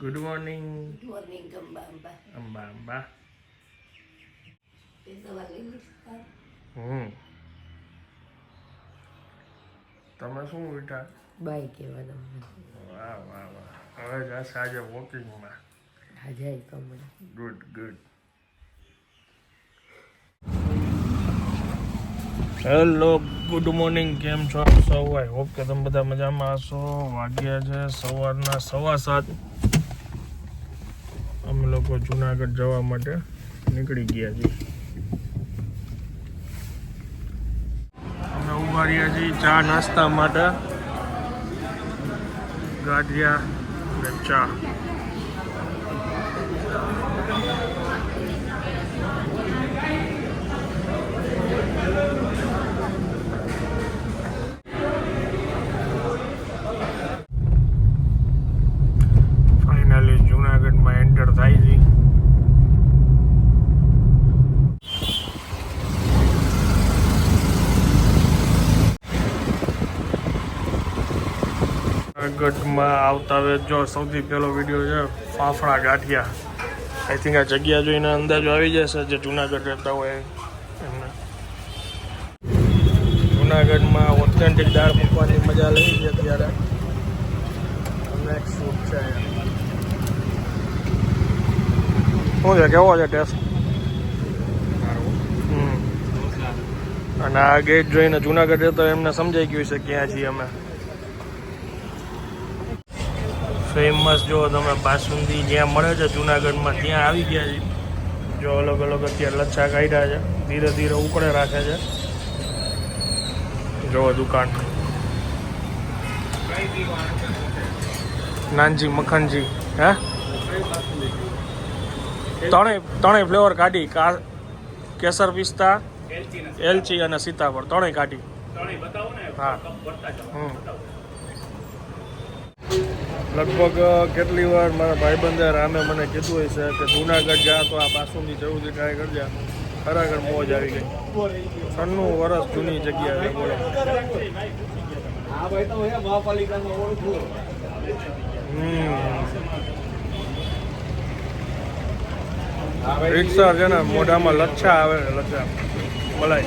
Good morning morning Amba Amba Amba લીધી hmm તમે શું ઉઠા બાય કહેવા દઉં વાહ વાહ વાહ હવે જશે આજે વોકિંગમાં હાજાય કમળે good good hello good morning કેમ છો? સૌ આઈ હોપ કે તમે બધા મજામાં હશો? વાગ્યા છે સવારના સવા સાત. અમે લોકો જુનાગઢ જવા માટે નીકળી ગયા છીએ. અમે ઊભા રહ્યા છીએ ચા નાસ્તા માટે. ગાંઠિયા અને ચા ફાઇનલી જુનાગઢમાં એન્ટર થાય છે જુનાગઢમાં આવતા વેત જો સૌથી પહેલો વીડિયો છે ફાફડા ગાંઠિયા. આઈ થિંક આ જગ્યા જોઈને અંદાજો આવી જશે જે જુનાગઢ રહેતા હોય એમને. જુનાગઢમાં ઓથેન્ટિક દાળ મૂકવાની મજા લઈ છે અત્યારે. શું છે, કેવો છે ટેસ્ટ અને આ ગેટ જોઈને જુનાગઢ રહેતો એમને સમજાઈ ગયું છે ક્યાં છીએ અમે. ફેમસ જો તમે બાસુંદી જ્યાં મળે છે જુનાગઢમાં ત્યાં આવી ગયા છે. જો અલગ અલગ અત્યારે લચ્છા કાઢ્યા છે ધીરે ધીરે ઉકળે રાખે છે. જો દુકાન. નાનજી મખનજી હે? ત્રણેય ત્રણેય ફ્લેવર કાઢી કા કેસર પિસ્તા એલચી અને સીતાફળ ત્રણેય કાઢી. હા. હમ. લગભગ કેટલી વાર મારા ભાઈબંધે રામે મને કીધું હોય છે કે જુનાગઢ જા તો આ બાસુંદી જરૂરથી ટ્રાય કરજા. ખરેખર મોજ આવી ગઈ. છન્નું વર્ષ જૂની જગ્યા બોલો. રિક્ષા છે ને મોઢામાં લચ્છા આવે લચ્છા. મલાઈ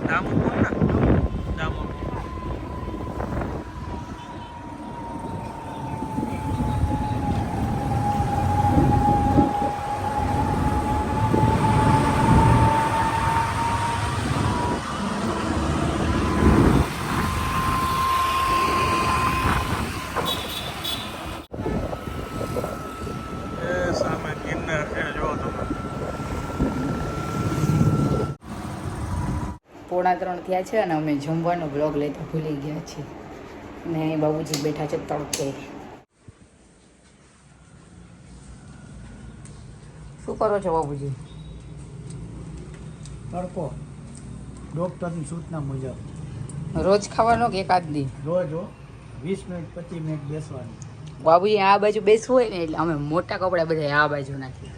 ડામોર કોણ ના ડામોર એ સામે ગિરનાર છે જો તમે પોણા ત્રણ થયા છે અને અમે જમવાનો બ્લોગ લેતા ભૂલી ગયા છીએ. ને બાબુજી બેઠા છે તડકે. શું કરો છો બાબુજી? તડકો. ડૉક્ટરની સૂચના મુજબ. રોજ ખાવાનો કે એકાદ દી? રોજ વીસ મિનિટ પચીસ મિનિટ બેસવાની. બાબુજી આ બાજુ બેસવું હોય ને એટલે અમે મોટા કપડા બધા આ બાજુ નાખીએ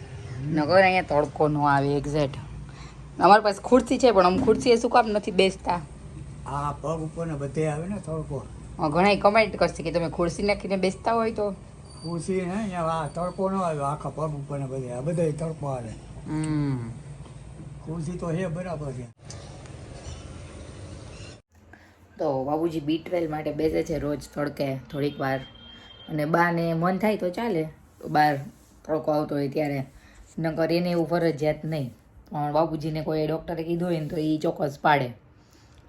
નગર અહીંયા તડકો ન આવે એક્ઝેક્ટ અમારી પાસે ખુરશી છે પણ અમે ખુરશીએ શું કામ નથી બેસતા? આ પગ ઉપર ને બધે આવે ને તડકો ઘણા કમેન્ટ કરશે કે તમે ખુરશી નાખીને બેસતા હોય તો. ખુરશી ને અહીંયા આ તડકો ન આવે આખા પગ ઉપર ને બધે આ બધે તડકો આવે. ખુશી તો હે બરાબર છે. તો બાબુજી બી ટ્વેલ માટે બેસે છે રોજ તડકે થોડીક વાર. અને બાને મન થાય તો ચાલે. બહાર તડકો આવતો હોય ત્યારે. નકર એને એવું ફરજિયાત નહીં. પણ બાપુજીને કોઈ ડૉક્ટરે કીધું હોય ને તો એ ચોક્કસ પાડે.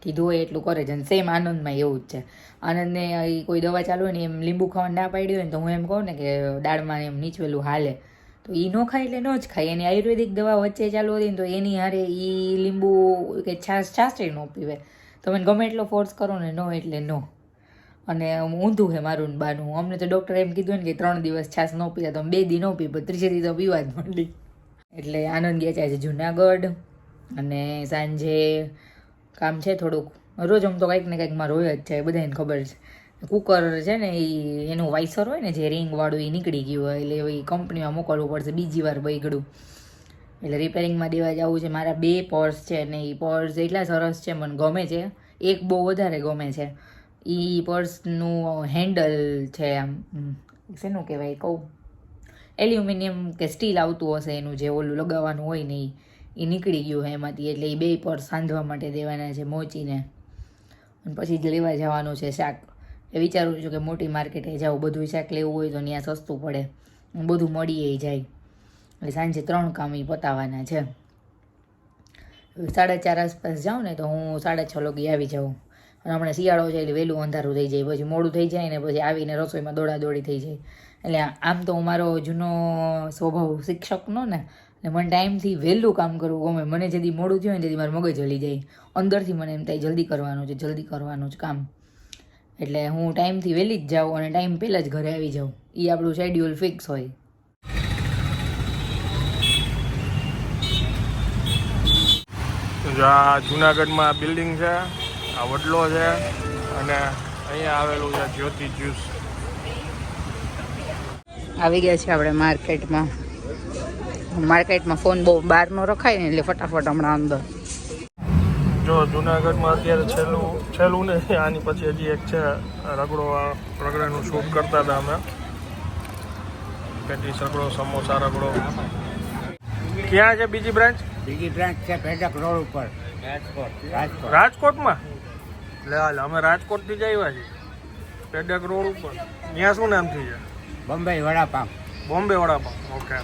કીધું હોય એટલું કરે છે. અને સેમ આનંદમાં એવું જ છે. આનંદને કોઈ દવા ચાલુ હોય ને એમ લીંબુ ખાવાનું ના પાડ્યું હોય ને તો હું એમ કહું ને કે દાળમાં એમ નીચવેલું હાલે. તો એ ન ખાય એટલે ન જ ખાય. એની આયુર્વેદિક દવા વચ્ચે ચાલુ હતી ને તો એની હારે એ લીંબુ કે છાશ છાસરી ન પીવે. તમે ગમે એટલો ફોર્સ કરો ને ન એટલે ન. અને ઊંધું છે મારું બાનું. અમને તો ડૉક્ટરે એમ કીધું ને કે ત્રણ દિવસ છાશ ન પીતા તો બે દી ન પી પણ ત્રીજે દી તો પીવા જ માંડી. એટલે આનંદ ગયા છે જુનાગઢ અને સાંજે કામ છે થોડુંક. રોજ આમ તો કંઈક ને કંઈક મારું જ છે બધાને ખબર છે. કુકર છે ને એ એનું વાઇસર હોય ને જે રિંગવાળું એ નીકળી ગયું હોય, એટલે એ કંપનીમાં મોકલવું પડશે, બીજી વાર બગડું. એટલે રિપેરિંગમાં દેવા જવું છે. મારા બે પર્સ છે ને એ પર્સ એટલા સરસ છે, મને ગમે છે. એક બહુ વધારે ગમે છે. એ પર્સનું હેન્ડલ છે આમ શેનું કહેવાય? કહું. એલ્યુમિનિયમ કે સ્ટીલ આવતું હશે, એનું જે ઓલું લગાવવાનું હોય ને એ નીકળી ગયું હોય એમાંથી. એટલે એ બે પર સાંધવા માટે દેવાના છે મોચીને. અને પછી જ લેવા જવાનું છે શાક. એ વિચારું છું કે મોટી માર્કેટે જાઉં બધું શાક લેવું હોય તો ત્યાં સસ્તું પડે. બધું મળીએ જાય. એટલે સાંજે ત્રણ કામ એ પતાવવાના છે. સાડા ચાર આસપાસ જાઉં ને તો હું સાડા છ લગી આવી જાઉં. અને હમણાં શિયાળો છે એટલે વહેલું અંધારું થઈ જાય. પછી મોડું થઈ જાય ને પછી આવીને રસોઈમાં દોડાદોડી થઈ જાય. એટલે આમ તો હું મારો જૂનો સ્વભાવ શિક્ષકનો ને, એટલે મને ટાઈમથી વહેલું કામ કરવું ગમે. મને જેથી મોડું થયું હોય ને તેથી મારું મગજ હલી જાય. અંદરથી મને એમ થાય જલ્દી કરવાનું છે, જલ્દી કરવાનું છે કામ. એટલે હું ટાઈમથી વહેલી જ જાઉં અને ટાઈમ પહેલાં જ ઘરે આવી જાઉં. એ આપણું શેડ્યુલ ફિક્સ હોય. આ જુનાગઢમાં બિલ્ડિંગ છે, આ વડલો છે, અને અહીંયા આવેલું છે જ્યોતિ જ્યુસ આવી ગયા છીએ આપણે માર્કેટમાં. માર્કેટમાં ફોન બહુ બહારનો રખાય ને એટલે ફટાફટ હમણાં અંદર. જો જુનાગઢમાં અત્યારે છેલ્લું છેલ્લું ને આની પછી હજી એક છે રગડો રગડાનું શૂટ કરતા હતા અમે. પેટીસ રગડો સમોસા રગડો. ક્યાં છે બીજી બ્રાન્ચ? બીજી બ્રાન્ચ છે પેડક રોડ ઉપર. રાજકોટ. રાજકોટ રાજકોટમાં? લે હાલ અમે રાજકોટથી જ આવ્યા છીએ. પેડક રોડ ઉપર. ત્યાં શું નામથી છે? બોમ્બે વડાપાવ. બોમ્બે વડાપાવ ઓકે.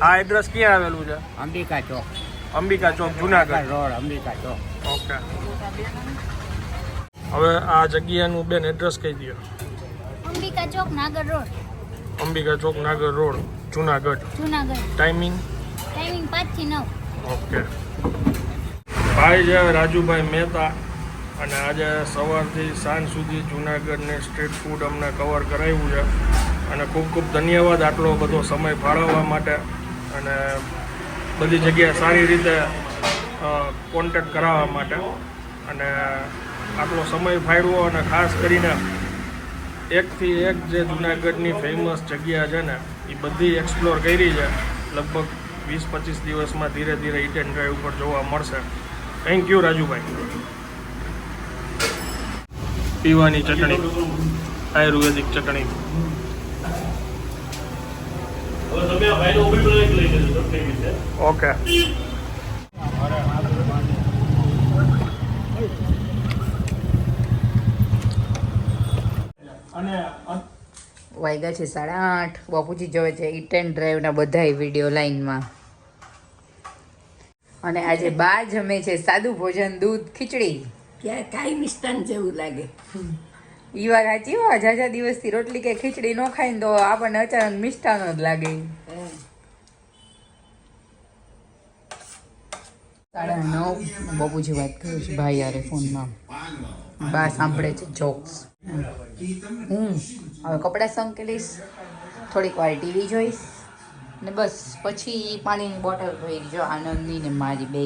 આ એડ્રેસ ક્યાં આવેલું છે? અંબિકા ચોક. અંબિકા ચોક જુનાગઢ. રોડ અંબિકા ચોક. ઓકે. હવે આ જગ્યાનું બેન એડ્રેસ કહી દો Ambika Chowk Nagar road. Ambika Chowk Nagar road Junagadh. Junagadh. Timing timing 5 થી 9 ઓકે. ભાઈ છે રાજુભાઈ મહેતા. અને આજે સવારથી સાંજ સુધી જુનાગઢને સ્ટ્રીટ ફૂડ અમને કવર કરાવ્યું છે. અને ખૂબ ખૂબ ધન્યવાદ આટલો બધો સમય ફાળવવા માટે. અને બધી જગ્યાએ સારી રીતે કોન્ટેક્ટ કરાવવા માટે. અને આટલો સમય ફાળવો અને ખાસ કરીને એકથી એક જે જુનાગઢની ફેમસ જગ્યા છે ને એ બધી એક્સપ્લોર કરી છે. લગભગ વીસ પચીસ દિવસમાં ધીરે ધીરે ઇટ એન્ડ ડ્રાઈવ ઉપર જોવા મળશે. Thank you Rajubhai. પીવાની ચટણી, આયુર્વેદિક ચટણી. ઓકે. વાગ્યા છે સાડા આઠ. બાપુજી જોવે છે ઇટ એન્ડ ડ્રાઈવના બધાય વીડિયો લાઈનમાં. અને આજે બા જમે છે સાદું ભોજન, દૂધ, ખીચડી. ક્યાં કાંઈ મિષ્ટાન જેવું લાગે. ઈ વાત સાચી હો જાજા દિવસથી રોટલી કે ખીચડી ન ખાઈ ને તો આપણને અચાનક મિષ્ટાન જ લાગે. સાડા નવ બાપુજી વાત કરું છું ભાઈ યારે ફોનમાં. બા સાંભળે છે જોક્સ. હું હવે કપડાં સંકેલીશ થોડીક વાર ટીવી જોઈશ ને બસ પછી પાણીની બોટલ જો આનંદની ને મારી બે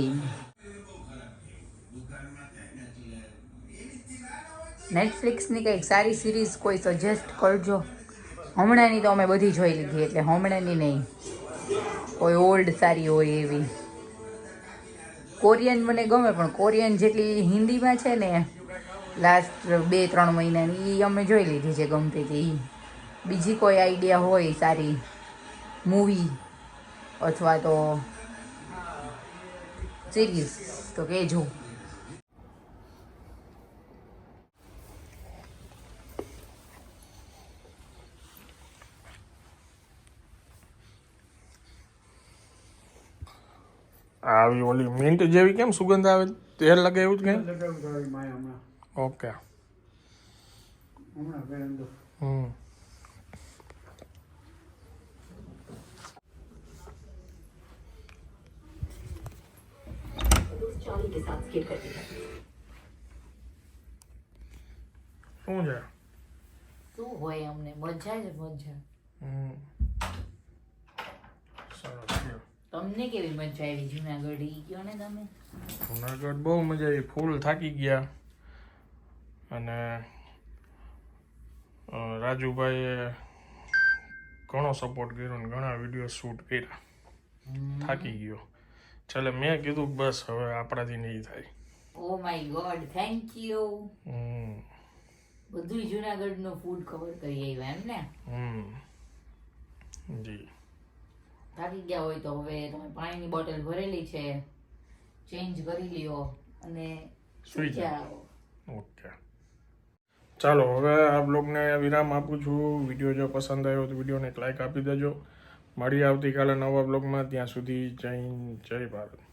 નેટફ્લિક્સની કંઈક સારી સિરીઝ કોઈ સજેસ્ટ કરજો. હમણાંની તો અમે બધી જોઈ લીધી, એટલે હમણાંની નહીં. કોઈ ઓલ્ડ સારી હોય એવી. કોરિયન મને ગમે, પણ કોરિયન જેટલી હિન્દીમાં છે ને લાસ્ટ બે, ત્રણ મહિનાની એ અમે જોઈ લીધી છે ગમતી હતી. બીજી કોઈ આઈડિયા હોય સારી મૂવી અથવા તો સિરીઝ તો કહેજો આવી ઓલી મિન્ટ જેવી કેમ સુગંધ આવે તેલ લગાવ્યું જ કંઈ? ઓકે. હમ. શું છે? શું હોય અમને? મજા જ મજા. હમ સરસ છે. તમને કેવી મજા આવી જુનાગઢ? ઈ કયો ને તમે? જુનાગઢ બહુ મજા આવી. ફૂલ થાકી ગયા. અને રાજુભાઈએ ઘણો સપોર્ટ કર્યો ને ઘણા વીડિયો શૂટ કર્યા. થાકી ગયો. છેલ્લે મેં કીધું બસ હવે આપણાથી નહીં થાય. Oh my god thank you બધું જુનાગઢનો ફૂડ કવર કરી આવ્યા એમ ને? હમ. જી. થાકી ગયા હોય તો હવે તમે પાણીની બોટલ ભરેલી છે ચેન્જ કરી લ્યો અને સુઈ જાઓ. ઓકે. ચાલો હવે આ બ્લોગને વિરામ આપું છું. વીડિયો જો પસંદ આવ્યો તો વિડીયોને એક લાઈક આપી દેજો. મળી આવતીકાલે નવા બ્લોગમાં. ત્યાં સુધી જય જય ભારત.